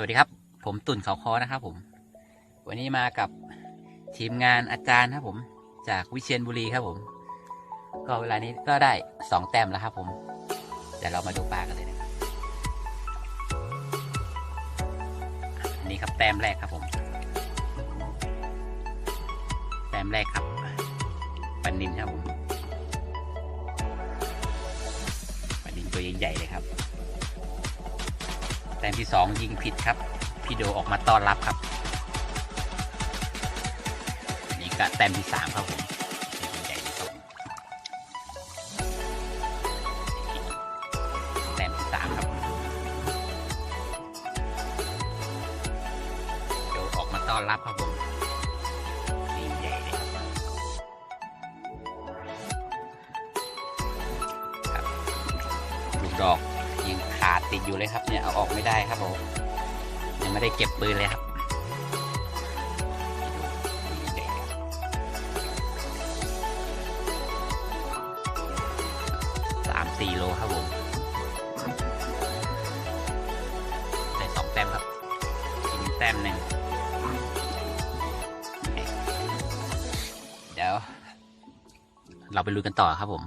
สวัสดีครับ ผมตุ่นเขาคอนะครับผม วันนี้มากับทีมงานอาจารย์ครับผม จากวิเชียรบุรีครับผม ก็เวลานี้ก็ได้สองแต้มแล้วครับผมเดี๋ยวเรามาดูปลากันเลยนะครับอันนี้ครับแต้มแรกครับผม แต้มแรกครับปันนินครับผมปันนินตัวใหญ่ๆเลยครับ แต้มที่สองยิงผิดครับ พี่โดออกมาต้อนรับครับนนี้ก็แต้มที่สามครับผมใหญ่ๆเลยครับผมแต้มที่สามครับโดออกมาต้อนรับครับผมนี่ใหญ่เลยครับลูกดอก ยังขาดติดอยู่เลยครับเนี่ยเอาออกไม่ได้ครับผมยังไม่ได้เก็บปืนเลยครับสามสี่โลครับผมได้สองแต้มครับอีกแต้มหนึ่งเดี๋ยว เราไปลุยกันต่อครับผม